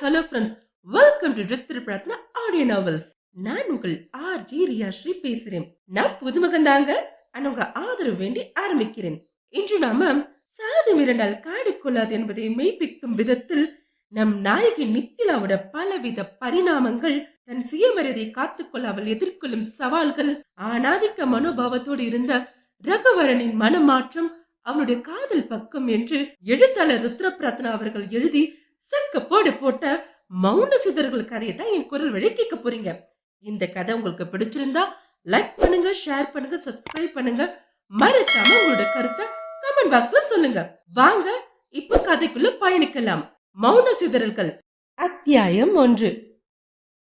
Hello friends welcome to ரித்திரபிரத்ன audio novels நான் உங்கள் ஆர் ஜி ரியாஸ்ரீ பேசுறேன். நான் புதுமகன் தாங்க ஆனா உங்க ஆதரவு வேண்டி ஆரம்பிக்கிறேன். இன்று நாம சாது மிரண்டால் காடு கொள்ளாது என்பதை மெய்ப்பிக்கும் விதத்தில் நம் நாயகி நித்திலாவோட பலவித பரிணாமங்கள் தன் சுயமரியாதை காத்துக்கொள்ளாமல் எதிர்கொள்ளும் சவால்கள் ஆணாதிக்க மனோபாவத்தோடு இருந்த ரகுவரனின் மனமாற்றம் அவனுடைய காதல் பக்கம் என்று எழுத்தாளர் ருத்ர பிரார்த்தனா அவர்கள் எழுதி சக்க போடு போட்ட மௌன சிதறுகள் கதையை தான் என் குரல் வழி கேட்க போறீங்க. இந்த கதை உங்களுக்கு பிடிச்சிருந்தா லைக் பண்ணுங்க ஷேர் பண்ணுங்க சப்ஸ்கிரைப் பண்ணுங்க. மறக்காம உங்களோட கருத்தை கமெண்ட் பாக்ஸ்ல சொல்லுங்க. வாங்க இப்ப கதைக்குள்ள பயணிக்கலாம். மௌன சிதறல்கள் அத்தியாயம் ஒன்று.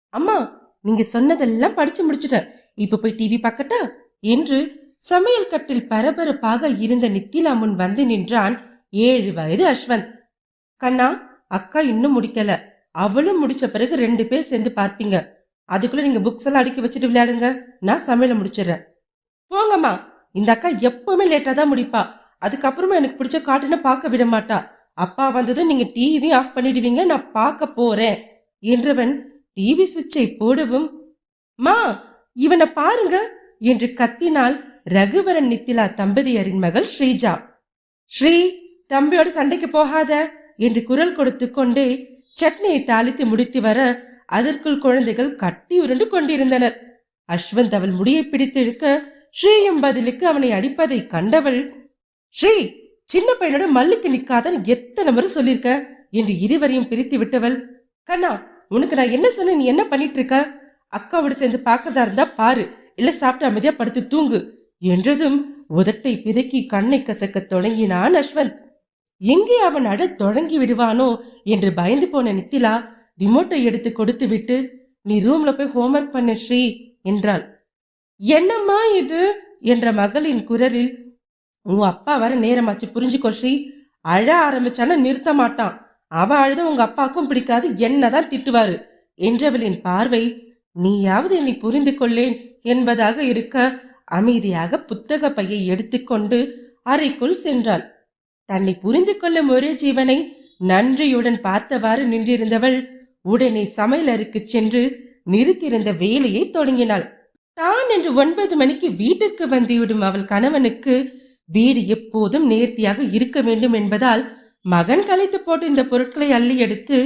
அம்மா நீங்க சொன்னதெல்லாம் படிச்சு முடிச்சுட்டேன். இப்ப போய் டிவி பார்க்கட்டா? என்று சமையல் கட்டில் பரபரப்பாக இருந்த நித்திலா முன் வந்து நின்றான் ஏழு வயது அஸ்வந்த். கண்ணா அக்கா இன்னும் முடிக்கல. அவளும் முடிச்ச பிறகு ரெண்டு பேர் சேர்ந்து பார்ப்பீங்க. அதுக்குள்ள நீங்க புக்ஸ் எல்லாம் அடுக்கி வச்சுட்டு விளையாடுங்க. நான் சமையல முடிச்சிடுறேன். போங்கம்மா. இந்த அக்கா எப்பவுமே லேட்டா தான் முடிப்பா. அதுக்கப்புறமா எனக்கு பிடிச்ச காட்டுன்னு பார்க்க விட மாட்டா. அப்பா வந்ததும் நீங்க டிவி ஆஃப் பண்ணிடுவீங்க. நான் பார்க்க போறேன். என்றவன் டிவி சுவிட்சை போடவும் மா இவனை பாருங்க என்று கத்தினால் ரகுவரன் நித்திலா தம்பதியரின் மகள் ஸ்ரீஜா. ஸ்ரீ தம்பியோட சண்டைக்கு போகாத. என்று குரல் கொடுத்து கொண்டே சட்னியை தாளித்து முடித்து வர அதற்குள் குழந்தைகள் கட்டி உருண்டு கொண்டிருந்தனர். அஸ்வந்த் அவள் முடியை பிடித்து இழுக்க ஸ்ரீயும் பதிலுக்கு அவனை அடிப்பதை கண்டவள் ஸ்ரீ சின்ன பையனோட மல்லுக்கு நிக்காதன்னு எத்தனை முறை சொல்லியிருக்க? என்று இருவரையும் பிரித்து விட்டவள் கண்ணா உனக்கு நான் என்ன சொன்ன நீ என்ன பண்ணிட்டு இருக்க அக்காவோடு சேர்ந்து பார்க்கறதா இருந்தா பாரு இல்ல சாப்பிட்டு அமைதியா படுத்து தூங்கு. என்றதும் உதட்டை பிதக்கி கண்ணை கசக்கத் தொடங்கினான் அஸ்வந்த். எங்கே அவன் அடத் தொடங்கி விடுவானோ என்று பயந்து போன நித்திலா ரிமோட்டை எடுத்து கொடுத்து விட்டு நீ ரூம்ல போய் ஹோம்ஒர்க் பண்ண ஸ்ரீ என்றாள். என்னம்மா இது? என்ற மகளின் குரலில் உன் அப்பா வர நேரமாச்சு புரிஞ்சுக்கோ ஸ்ரீ. அழ ஆரம்பிச்சானா நிறுத்த மாட்டான். அவ அழுத உங்க அப்பாவுக்கும் பிடிக்காது என்னதான் திட்டுவாரு என்றவளின் பார்வை நீயாவது என்னை புரிந்து கொள்ளேன் என்பதாக இருக்க அமைதியாக புத்தக பையை எடுத்துக்கொண்டு அறைக்குள் சென்றாள். தன்னை புரிந்து கொள்ளும் ஒரே ஜீவனை நன்றியுடன் பார்த்தவாறு நின்றிருந்தவள் உடனே சமையலருக்கு சென்று நிறுத்தியிருந்த வேலையை தொடங்கினாள். தான் என்று ஒன்பது மணிக்கு வீட்டிற்கு வந்துவிடும் அவள் கணவனுக்கு வீடு எப்போதும் நேர்த்தியாக இருக்க வேண்டும் என்பதால் மகன் கலைத்து போட்டு இந்த பொருட்களை அள்ளி எடுத்து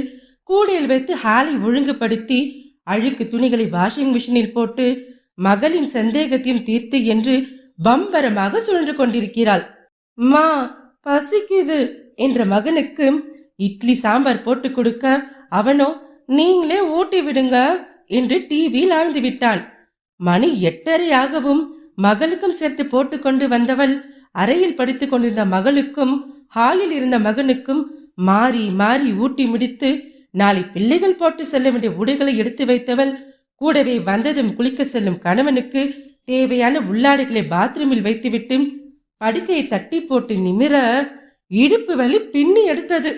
கூடையில் வைத்து ஹாலை ஒழுங்குபடுத்தி அழுக்கு துணிகளை வாஷிங் மிஷினில் போட்டு மகளின் சந்தேகத்தையும் தீர்த்து என்று பம்பரமாக சுழன்று கொண்டிருக்கிறாள். மா பசிக்குது என்ற மகனுக்கு இட்லி சாம்பார் போட்டு கொடுக்க அவனோ நீங்களே ஊட்டி விடுங்க என்று டிவியில் ஆழ்ந்து விட்டான். மணி எட்டரையாகவும் மகளுக்கும் சேர்த்து போட்டுக்கொண்டு வந்தவள் அறையில் படித்துக் கொண்டிருந்த மகளுக்கும் ஹாலில் இருந்த மகனுக்கும் மாறி மாறி ஊட்டி முடித்து நாளை பிள்ளைகள் போட்டு செல்ல வேண்டிய உடைகளை எடுத்து வைத்தவள் கூடவே வந்ததும் குளிக்க செல்லும் கணவனுக்கு தேவையான உள்ளாடைகளை பாத்ரூமில் வைத்துவிட்டு படுக்கையை தட்டி போட்டு நிமிர இடுப்பு வலி பின்னி எடுத்தது.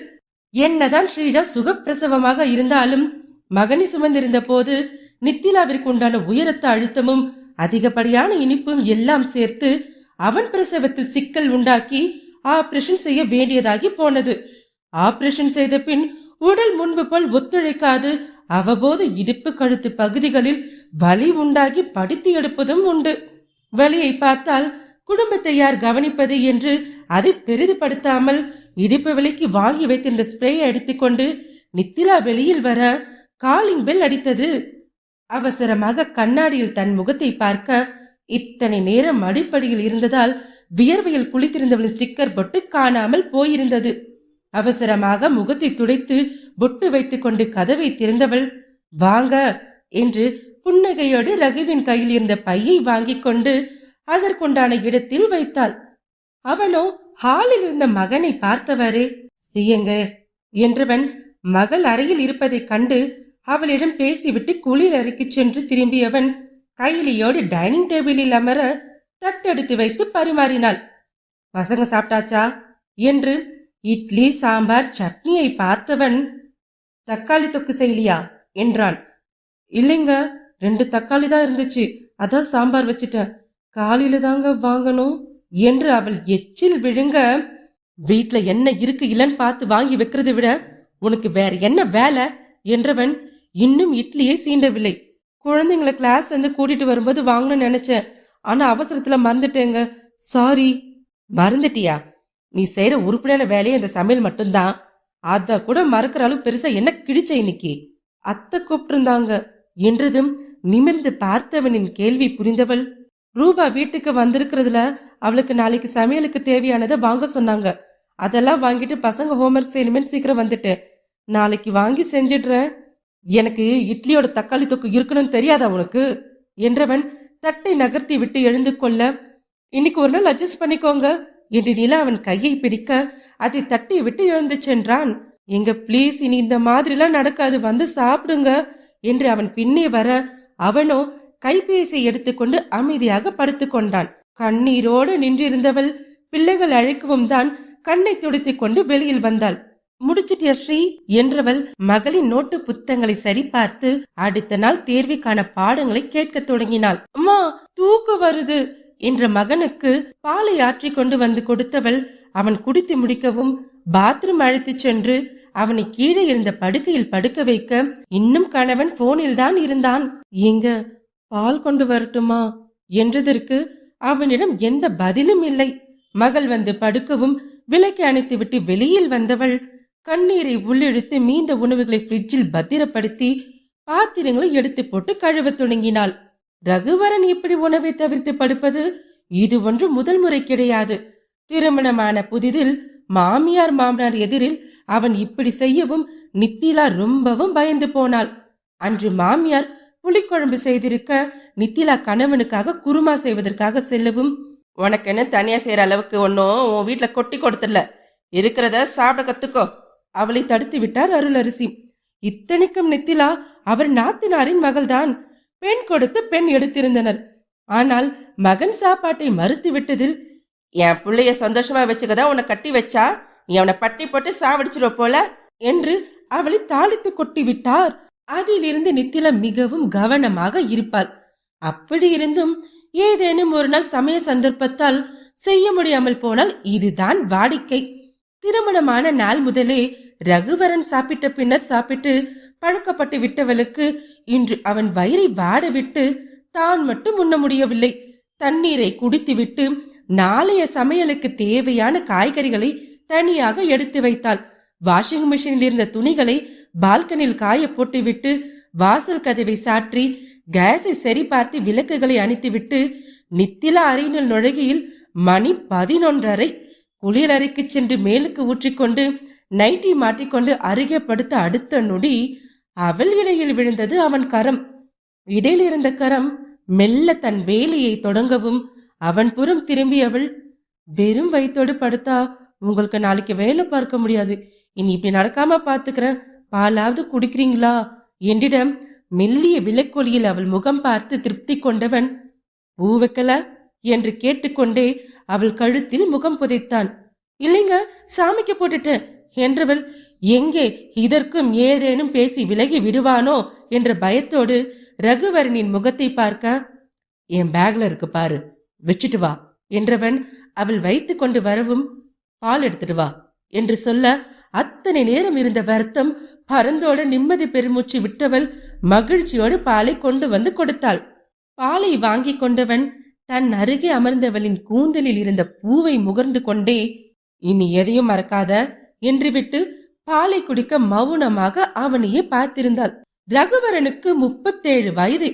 என்னதான் ஸ்ரீஜா சுகப்பிரசவமாக இருந்தாலும் மகனி சுமந்திருந்த போது நித்திலாவிற்கு உண்டான உயரத்த அழுத்தமும் அதிகப்படியான இனிப்பும் எல்லாம் சேர்த்து அவன் பிரசவத்தில் சிக்கல் உண்டாக்கி ஆபரேஷன் செய்ய வேண்டியதாகி போனது. ஆபரேஷன் செய்த பின் உடல் முன்பு போல் ஒத்துழைக்காது அவ்வப்போது இடுப்பு கழுத்து பகுதிகளில் வலி உண்டாகி படித்து எடுப்பதும் உண்டு. வலியை பார்த்தால் குடும்பத்தை யார் கவனிப்பது என்று அதை பெரிதுபடுத்தாமல் இடிப்பு விலைக்கு வாங்கி வைத்திருந்த ஸ்ப்ரேயை எடுத்துக்கொண்டு நித்திலா வெளியில் வர காலிங் பெல் அடித்தது. அவசரமாக கண்ணாடியில் தன் முகத்தை பார்க்க இத்தனை நேரம் அடிப்படையில் இருந்ததால் வியர்வையில் குளித்திருந்தவளின் ஸ்டிக்கர் பொட்டு காணாமல் போயிருந்தது. அவசரமாக முகத்தை துடைத்து பொட்டு வைத்துக் கொண்டு கதவை திறந்தவள் வாங்க என்று புன்னகையோடு ரகுவின் கையில் இருந்த பையை வாங்கிக் கொண்டு அதற்குண்டான இடத்தில் வைத்தாள். அவனோ ஹாலில் இருந்த மகனை பார்த்தவரே செய்யுங்க என்றவன் மகள் அறையில் இருப்பதைக் கண்டு அவளிடம் பேசிவிட்டு குளிர் அறைக்கு சென்று திரும்பியவன் கையிலையோடு டைனிங் டேபிளில் அமர தட்டெடுத்து வைத்து பரிமாறினாள். பசங்க சாப்பிட்டாச்சா? என்று இட்லி சாம்பார் சட்னியை பார்த்தவன் தக்காளி தொக்கு செய்யலியா என்றான். இல்லைங்க ரெண்டு தக்காளி தான் இருந்துச்சு. அதான் சாம்பார் வச்சுட்டேன். காலையில தாங்க வாங்கணும் என்று அவள் எச்சில் விழுங்க வீட்ல என்ன இருக்கு இல்லைன்னு பார்த்து வாங்கி வைக்கிறதை விட உனக்கு வேற என்ன வேலை? என்றவன் இன்னும் இட்லியை சீண்டவில்லை. குழந்தைங்களை கிளாஸ்ல இருந்து கூட்டிட்டு வரும்போது வாங்கணும்னு நினைச்சேன். ஆனா அவசரத்துல மறந்துட்டேங்க. சாரி மறந்துட்டியா? நீ செய்யற உருப்படியான வேலையே இந்த சமையல் மட்டும்தான். அத கூட மறக்கிற அளவு பெருசா என்ன கிழிச்ச இன்னைக்கு? அத்தை கூப்பிட்டிருந்தாங்க. என்றதும் நிமிர்ந்து பார்த்தவனின் கேள்வி புரிந்தவள் ரூபா வீட்டுக்கு வந்திருக்கிறதுல அவளுக்கு நாளைக்கு சமையலுக்கு தேவையானதை வாங்க சொன்னாங்க. அதெல்லாம் வாங்கிட்டு பசங்க ஹோம்ஒர்க் செய்யணுமே சீக்கிரம் வந்துட்டேன் நாளைக்கு வாங்கி செஞ்சிடுறேன். எனக்கு இட்லியோட தக்காளி தொக்கு இருக்கணும்னு தெரியாதா உனக்கு? என்றவன் தட்டை நகர்த்தி விட்டு எழுந்து கொள்ள இன்னைக்கு ஒரு நாள் அட்ஜஸ்ட் பண்ணிக்கோங்க. என்று நிலா அவன் கையை பிடிக்க அதை தட்டி விட்டு எழுந்து சென்றான். எங்க ப்ளீஸ் இனி இந்த மாதிரிலாம் நடக்காது. வந்து சாப்பிடுங்க. என்று அவன் பின்னே வர அவனோ கைபேசி எடுத்துக்கொண்டு அமைதியாக படுத்துக்கொண்டான். கண்ணீரோடு நின்றிருந்தவள் பிள்ளைகள் அழைக்கவும் தான் கண்ணை துடித்துக் கொண்டு வெளியில் வந்தாள். முடிச்சிட்டிய ஸ்ரீ? என்றவள் மகளின் நோட்டு புத்தகங்களை சரிபார்த்து அடுத்த நாள் தேர்விக்கான பாடங்களை கேட்கத் தொடங்கினாள். அம்மா தூக்கம் வருது என்ற மகனுக்கு பாலை ஆற்றி கொண்டு வந்து கொடுத்தவள் அவன் குடித்து முடிக்கவும் பாத்ரூம் அழைத்துச் சென்று அவனை கீழே இருந்த படுக்கையில் படுக்க வைக்க இன்னும் கணவன் போனில் தான் இருந்தான். எங்க? பால் கொண்டு வரட்டுமா? என்றதற்கு அவனிடம் எந்த பதிலும் இல்லை. மகள் வந்து படுக்கவும் விலைக்கு அணைத்துவிட்டு வெளியில் வந்தவள் கண்ணீரை உள்ளிழுத்து மீந்த உணவுகளை ஃப்ரிட்ஜில் பத்திரப்படுத்தி பாத்திரங்களை எடுத்து போட்டு கழுவத் தொடங்கினாள். ரகுவரன் இப்படி உணவை தவிர்த்து படுப்பது இது ஒன்று முதல் முறை கிடையாது. திருமணமான புதிதில் மாமியார் மாமனார் எதிரில் அவன் இப்படி செய்யவும் நித்திலா ரொம்பவும் பயந்து போனாள். அன்று மாமியார் புளிக்குழம்பு செய்திருக்க நித்திலா கணவனுக்காக குருமா செய்வதற்காக செல்லவும். உனக்கு என்ன தனியா செய்யற அளவுக்கு ஒன்னும் உன் வீட்டுல கொட்டி கொடுத்துடல. இருக்கிறத சாப்பிட கத்துக்கோ. அவளை தடுத்து விட்டார் அருளரசி. இத்தனைக்கும் நித்திலா அவர் நாத்தினாரின் மகள்தான். பெண் கொடுத்து பெண் எடுத்திருந்தனர். ஆனால் மகன் சாப்பாட்டை மறுத்து விட்டதில் என் பிள்ளைய சந்தோஷமா வச்சுக்கதான் உன்னை கட்டி வச்சா? நீ அவனை பட்டி போட்டு சாவடிச்சிருவ போல? என்று அவளை தாளித்து கொட்டி விட்டார். அதிலிருந்து நித்தில மிகவும் கவனமாக இருப்பாள். அப்படி இருந்தும் ஏதேனும் ஒரு நாள் சமய சந்தர்ப்பத்தால் செய்ய முடியாமல் போனால் இதுதான் வாடிக்கை. திருமணமான நாள் முதலே ரகுவரன் சாப்பிட்ட பின்னர் சாப்பிட்டு பழக்கப்பட்டு விட்டவளுக்கு இன்று அவன் வயிறை வாடவிட்டு தான் மட்டும் உண்ண முடியவில்லை. தண்ணீரை குடித்துவிட்டு நாளைய சமையலுக்கு தேவையான காய்கறிகளை தனியாக எடுத்து வைத்தாள். வாஷிங் மிஷினில் இருந்த துணிகளை பால்கனில் காய போட்டுவிட்டு வாசல் கதவை சாற்றி கேஸை சரிபார்த்து விளக்குகளை அணித்துவிட்டு நித்தில அறையினுள் நுழைகையில் மணி பதினொன்றரை. குளியலறைக்கு சென்று மேலுக்கு ஊற்றிக்கொண்டு நைட்டி மாட்டிக்கொண்டு அருகே படுத்த அடுத்த நொடி அவள் இடையில் விழுந்தது அவன் கரம். இடையில் இருந்த கரம் மெல்ல தன் வேலையை தொடங்கவும் அவன் புறம் திரும்பியவள் வெறும் வயிற்றோடு படுத்தா? உங்களுக்கு நாளைக்கு வேலை பார்க்க முடியாது. இனி இப்படி நடக்காம பாத்துக்கிறேன் பாலாவது குடிக்கிறீங்களா? என்னிடம் மெல்லிய விளக்கொலியில் அவள் முகம் பார்த்து திருப்தி கொண்டவன் பூ வைக்கல? என்று கேட்டுக்கொண்டே அவள் கழுத்தில் முகம் புதைத்தான். இல்லைங்க சாமிக்கு போட்டுட்டேன் என்றவள் எங்கே இதற்கும் ஏதேனும் பேசி விலகி விடுவானோ? என்ற பயத்தோடு ரகுவரனின் முகத்தை பார்க்க என் பேக்ல இருக்கு பாரு வச்சுட்டு வா என்றவன் அவள் வைத்து கொண்டு வரவும் பால் எடுத்துட்டு வா என்று சொல்ல அத்தனை நேரம் இருந்த வருத்தம் பறந்தோட நிம்மதி பெருமூச்சு விட்டவள் மகிழ்ச்சியோடு பாலை கொண்டு வந்து கொடுத்தாள். பாலை வாங்கி கொண்டவன் தன் அருகே அமர்ந்தவளின் கூந்தலில் இருந்த பூவை முகர்ந்து கொண்டே இனி எதையும் மறக்காத என்று விட்டு பாலை குடிக்க மௌனமாக அவனையே பார்த்திருந்தாள். ரகுவரனுக்கு முப்பத்தேழு வயது.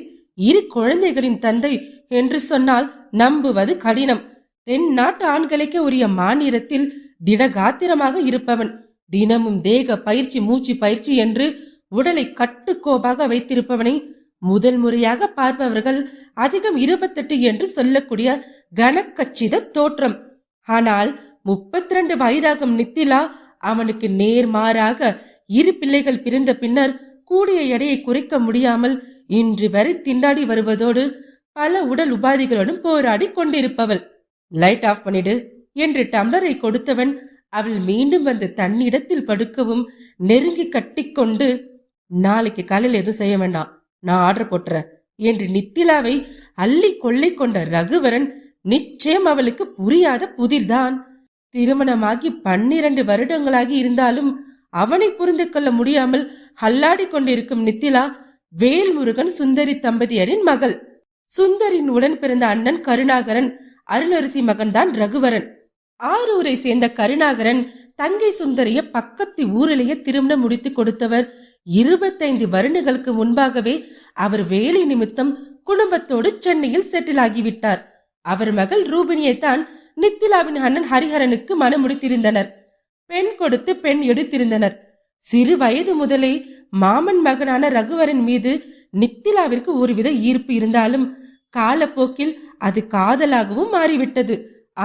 இரு குழந்தைகளின் தந்தை என்று சொன்னால் நம்புவது கடினம். தென் நாட்டு ஆண்களுக்கே உரிய மாநிலத்தில் திடகாத்திரமாக இருப்பவன். தினமும் தேக பயிற்சி மூச்சு பயிற்சி என்று உடலை கட்டுக்கோப்பாக வைத்திருப்பவனை முதல் முறையாக பார்ப்பவர்கள் அதிகம் இருபத்தெட்டு என்று சொல்லக்கூடிய கனக்கச்சித தோற்றம். ஆனால் முப்பத்தி ரெண்டு வயதாகும் நித்திலா அவனுக்கு நேர்மாறாக இரு பிள்ளைகள் பிறந்த பின்னர் கூடிய எடையை குறைக்க முடியாமல் இன்று வரை திண்டாடி வருவதோடு பல உடல் உபாதிகளுடன் போராடி கொண்டிருப்பவள். லைட் ஆஃப் பண்ணிடு என்று டம்ளரை கொடுத்தவன் அவள் மீண்டும் வந்து தன்னிடத்தில் படுக்கவும் நெருங்கி கட்டிக்கொண்டு நாளைக்கு காலையில் எதுவும் செய்ய வேண்டாம். நான் ஆர்டர் போட்டுறேன். என்று நித்திலாவை அள்ளி கொள்ளை கொண்ட ரகுவரன் நிச்சயம் அவளுக்கு புரியாத புதிர்தான். திருமணமாகி பன்னிரண்டு வருடங்களாகி இருந்தாலும் அவனை புரிந்து கொள்ள முடியாமல் அல்லாடி கொண்டிருக்கும் நித்திலா வேல்முருகன் சுந்தரி தம்பதியரின் மகள். சுந்தரின் உடன் பிறந்த அண்ணன் கருணாகரன் அருளரசி மகன்தான் ரகுவரன். ஆரூரை சேர்ந்த கருணாகரன் தங்கை சுந்தரிய பக்கத்து ஊரிலேயே திருமணம் முடித்து கொடுத்தவர். இருபத்தைந்து வருடங்களுக்கு முன்பாகவே அவர் வேலை நிமித்தம் குடும்பத்தோடு சென்னையில் செட்டில் ஆகிவிட்டார். அவர் மகள் ரூபினியைத்தான் நித்திலாவின் அண்ணன் ஹரிஹரனுக்கு மனம் முடித்திருந்தனர். பெண் கொடுத்து பெண் எடுத்திருந்தனர். சிறு வயது முதலே மாமன் மகனான ரகுவரன் மீது நித்திலாவிற்கு ஒருவித ஈர்ப்பு இருந்தாலும் காலப்போக்கில் அது காதலாகவும் மாறிவிட்டது.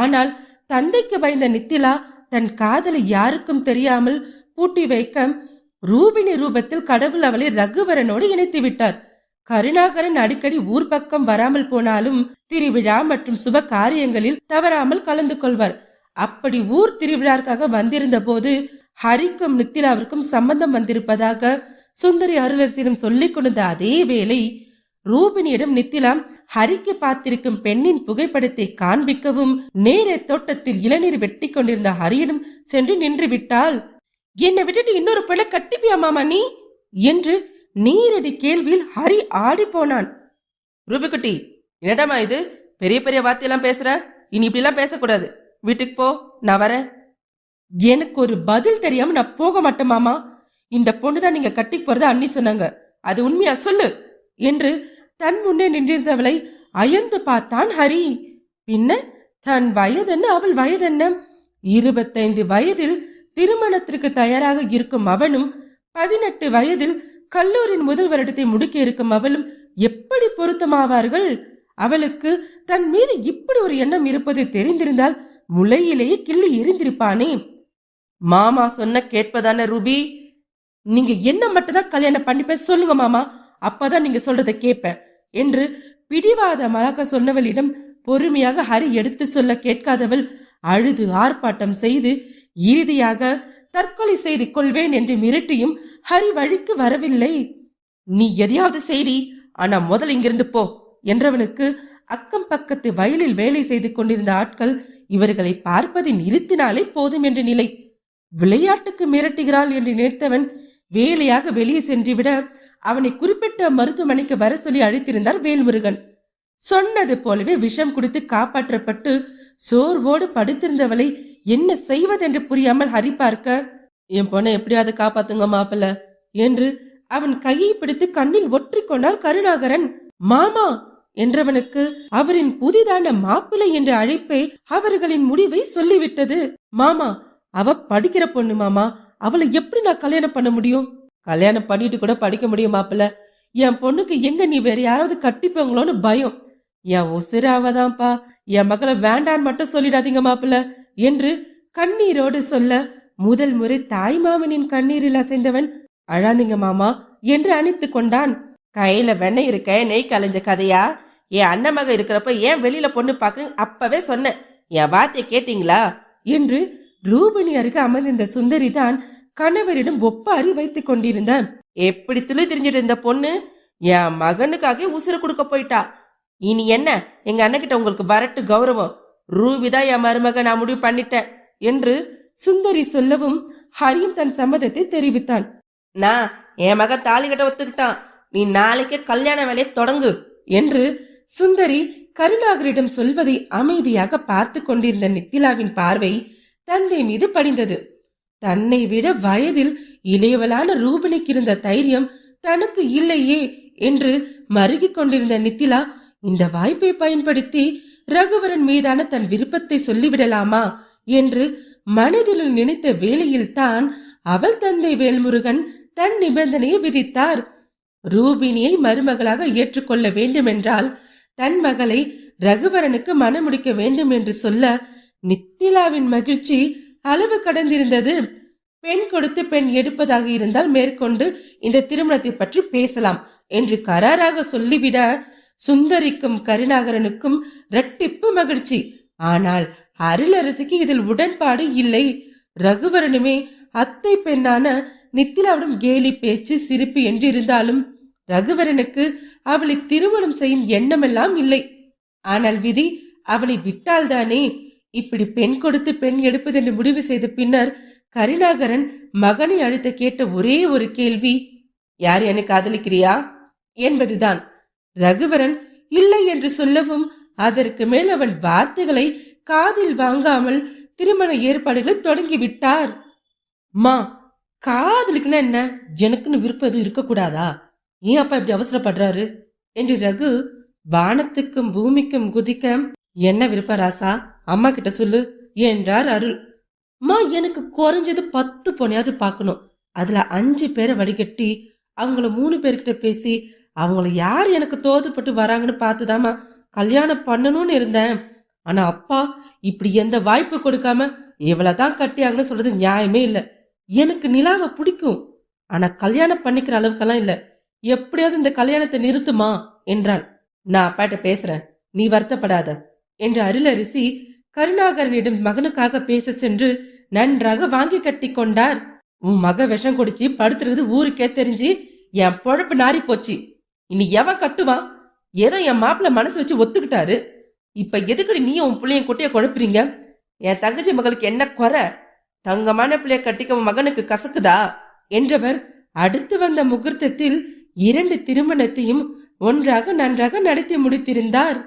ஆனால் தந்தைக்கு பயந்த நித்திலா தன் காதலை யாருக்கும் தெரியாமல் பூட்டி வைக்க ரூபினி ரூபத்தில் கடவுள் அவளை ரகுவரனோடு இணைத்து விட்டார். கருணாகரன் அடிக்கடி ஊர் பக்கம் வராமல் போனாலும் திருவிழா மற்றும் சுப காரியங்களில் தவறாமல் கலந்து கொள்வார். அப்படி ஊர் திருவிழாக்காக வந்திருந்த போது ஹரிக்கும் நித்திலாவிற்கும் சம்பந்தம் வந்திருப்பதாக சுந்தரி அருளரசியிடம் சொல்லிக் கொண்ட அதே வேளை ரூபினியிடம் நித்திலா ஹரிக்கு பார்த்திருக்கும் பெண்ணின் புகைப்படத்தை காண்பிக்கவும் நேரே தோட்டத்தில் இளநீர் வெட்டி கொண்டிருந்த ஹரியிடம் சென்று நின்று விட்டாள். என்னை விட்டுட்டு இன்னொரு பிள்ளை கட்டிப்பியா மாமா நீ? என்று நீரடி கேள்வியில் ஹரி ஆடி போனான். ரூபிக்குட்டி என்னடாமா இது? பெரிய பெரிய வார்த்தையெல்லாம் பேசுற? இனி இப்படிலாம் பேசக்கூடாது. வீட்டுக்கு போ நான் வரேன். எனக்கு ஒரு பதில் தெரியாம நான் போக மாட்டேன் மாமா. இந்த பொண்ணு தான் நீங்க கட்டிக்கு போறதா அண்ணி சொன்னாங்க. அது உண்மையா? சொல்லு. என்று தன் முன்னே நின்றிருந்தவளை அயந்து பார்த்தான் ஹரி. பின்ன தன் வயதென்ன? அவள் வயதென்ன? இருபத்தைந்து வயதில் திருமணத்திற்கு தயாராக இருக்கும் அவனும் பதினெட்டு வயதில் கல்லூரியின் முதல் வருடத்தை முடுக்கி இருக்கும் அவளும் எப்படி பொருத்தமாவார்கள்? அவளுக்கு தன் மீது இப்படி ஒரு எண்ணம் இருப்பது தெரிந்திருந்தால் முளையிலேயே கிள்ளி எரிந்திருப்பானே. மாமா சொன்ன கேட்பதான ரூபி? நீங்க என்ன மட்டும் தான் கல்யாணம் பண்ணிப்பேன் சொல்லுங்க மாமா. அப்பதான் நீங்க சொல்றதை கேட்பேன். என்று பிடிவாதமாக சொன்னவளிடம் பொறுமையாக ஹரி எடுத்து சொல்ல கேட்காதவள் அழுது ஆர்ப்பாட்டம் செய்து இறுதியாக தற்கொலை செய்து கொள்வேன் என்று மிரட்டியும் ஹரி வழிக்கு வரவில்லை. நீ எதையாவது செய்தி ஆனா முதல் இங்கிருந்து போ என்றவனுக்கு அக்கம் பக்கத்து வயலில் வேலை செய்து கொண்டிருந்த ஆட்கள் இவர்களை பார்ப்பதை நிறுத்தினாலே போதும் என்ற நிலை. விளையாட்டுக்கு மிரட்டுகிறாள் என்று நினைத்தவன் வேலையாக வெளியே சென்றுவிட அவனை குறிப்பிட்ட மருத்துவமனைக்கு வர சொல்லி அழைத்திருந்தார் வேல்முருகன். சொன்னது போலவே விஷம் குடித்து காப்பாற்றப்பட்டு சோர்வோடு படுத்திருந்தவளை என்ன செய்வதென்று புரியாமல் ஹரி பார்க்க என் பொண்ணை எப்படியாவது காப்பாத்துங்க மாப்பிள்ள என்று அவன் கையை பிடித்து கண்ணில் ஒற்றிக்கொண்டார் கருணாகரன். மாமா என்றவனுக்கு அவரின் புதிதான மாப்பிள்ளை என்ற அழைப்பே அவர்களின் முடிவை சொல்லிவிட்டது. மாமா அவ படிக்கிற பொண்ணு மாமா அவளை எப்படி நான் கல்யாணம் பண்ண முடியும்? கல்யாணம் பண்ணிட்டு கூட படிக்க முடியும் மாப்பிள்ள. என் பொண்ணுக்கு எங்க நீ வேற யாராவது கட்டிப்பங்களோன்னு பயம். என் உசிராவதான்ப்பா என் மகளை வேண்டான்னு மட்டும் சொல்லிடாதீங்க மாப்பிள்ள. என்று கண்ணீரோடு சொல்ல முதல் முறை தாய் மாமனின் கண்ணீரில் அசைந்தவன் அழாதீங்க மாமா என்று அணித்து கொண்டான். கையில வெண்ணெய் இருக்க நெய் கலைஞ்ச கதையா? என் அண்ணன் இருக்கிறப்ப ஏன் வெளியில பொண்ணு பாக்குறீங்க அப்பவே சொன்னேன். என் வார்த்தையை கேட்டீங்களா? என்று ரூபினி அருகே அமர்ந்திருந்த சுந்தரி தான் கணவரிடம் ஒப்பாரி வைத்துக் கொண்டிருந்தான் எப்படி துளி தெரிஞ்சிட்டு இருந்த பொண்ணு? என் மகனுக்காக உசுர கொடுக்க போயிட்டா. இனி என்ன? எங்க அண்ணகிட்ட உங்களுக்கு வரட்டு கௌரவம். ரூபிதா என் மருமக நான் முடிவு பண்ணிட்டேன் என்று சுந்தரி சொல்லவும் ஹரியும் தன் சம்மதத்தை தெரிவித்தான். நான் என் மகன் தாலி கட்ட ஒத்துக்கிட்டான். நீ நாளைக்கே கல்யாண வேலையை தொடங்கு என்று சுந்தரி கருணாகரிடம் சொல்வதை அமைதியாக பார்த்து கொண்டிருந்த நித்திலாவின் பார்வை தந்தை மீது படிந்தது. தன்னை விட வயதில் இளையவளான ரூபினிக்கு இருந்த தைரியம் தனக்கு இல்லையே என்று மருகிக் கொண்டிருந்த நித்திலா இந்த வாய்ப்பை பயன்படுத்தி ரகுவரன் மீதான தன் விருப்பத்தை சொல்லிவிடலாமா என்று மனதில் நினைத்த வேளையில் தான் அவள் தந்தை வேல்முருகன் தன் நிபந்தனையை விதித்தார். ரூபினியை மருமகளாக ஏற்றுக்கொள்ள வேண்டுமென்றால் தன் மகளை ரகுவரனுக்கு மணமுடிக்க வேண்டும் என்று சொல்ல நித்திலாவின் மகிழ்ச்சி அளவு கடந்திருந்தது. பெண் கொடுத்து பெண் எடுப்பதாக இருந்தால் மேற்கொண்டு இந்த திருமணத்தை பற்றி பேசலாம் என்று கராராக சொல்லிவிட சுந்தரிக்கும் கருணாகரனுக்கும் இரட்டிப்பு மகிழ்ச்சி. ஆனால் அருளரசிக்கு இதில் உடன்பாடு இல்லை. ரகுவரனுமே அத்தை பெண்ணான நித்திலாவிடம் கேலி பேச்சு சிரிப்பு என்று இருந்தாலும் ரகுவரனுக்கு அவளை திருமணம் செய்யும் எண்ணமெல்லாம் இல்லை. ஆனால் விதி அவனை விட்டால்தானே இப்படி பெண் கொடுத்து பெண் எடுப்பதென்று முடிவு செய்த பின்னர் கருணாகரன் மகனை அழைத்த கேட்ட ஒரே ஒரு கேள்வி யார் என்னை காதலிக்கிறியா? என்பதுதான். ரகுவரன் இல்லை என்று சொல்லவும் அதற்கு மேல் அவன் வார்த்தைகளை காதில் வாங்காமல் திருமண ஏற்பாடுகளை தொடங்கி விட்டார் மா காதலுக்குன்னா என்ன? எனக்குன்னு விருப்பம் எதுவும் இருக்கக்கூடாதா? ஏன் அப்பா இப்படி அவசரப்படுறாரு? என்று ரகு வானத்துக்கும் பூமிக்கும் குதிக்க என்ன விருப்பம் ராசா? அம்மா கிட்ட சொல்லு என்றார் அருள். மா எனக்கு குறைஞ்சது பத்து பொனையாவது பார்க்கணும். அதுல அஞ்சு பேரை வடிகட்டி அவங்கள மூணு பேர்கிட்ட பேசி அவங்கள யார் எனக்கு தோதுப்பட்டு வராங்கன்னு பார்த்துதாம்மா கல்யாணம் பண்ணணும்னு இருந்தேன். ஆனா அப்பா இப்படி எந்த வாய்ப்பு கொடுக்காம இவ்வளவுதான் கட்டியாங்கன்னு சொல்றது நியாயமே இல்லை. எனக்கு நிலாவை பிடிக்கும். ஆனா கல்யாணம் பண்ணிக்கிற அளவுக்கெல்லாம் இல்ல. எப்படியாவது இந்த கல்யாணத்தை நிறுத்துமா? என்றான் நான் அப்பாட்ட பேசுறேன். நீ வருத்தப்படாத. என்று அருளரிசி கருணாகரனிடம் மகனுக்காக பேச சென்று நன்றாக வாங்கி கட்டி கொண்டார். உன் மக விஷம் குடிச்சு படுத்துறது ஊருக்கே தெரிஞ்சு என் பொழப்பு நாரி போச்சு. இனி எவன் கட்டுவான்? ஏதோ என் மாப்பிள்ள மனசு வச்சு ஒத்துக்கிட்டாரு. இப்ப எதுக்கடி நீ உன் பிள்ளைய குட்டைய குழப்புறீங்க? என் தங்கச்சி மகளுக்கு என்ன குறை? தங்கமான பிள்ளைய கட்டிக்க உன் மகனுக்கு கசக்குதா? என்றவர் அடுத்து வந்த முகூர்த்தத்தில் இரண்டு திருமணத்தையும் ஒன்றாக நன்றாக நடத்தி முடித்திருந்தார்.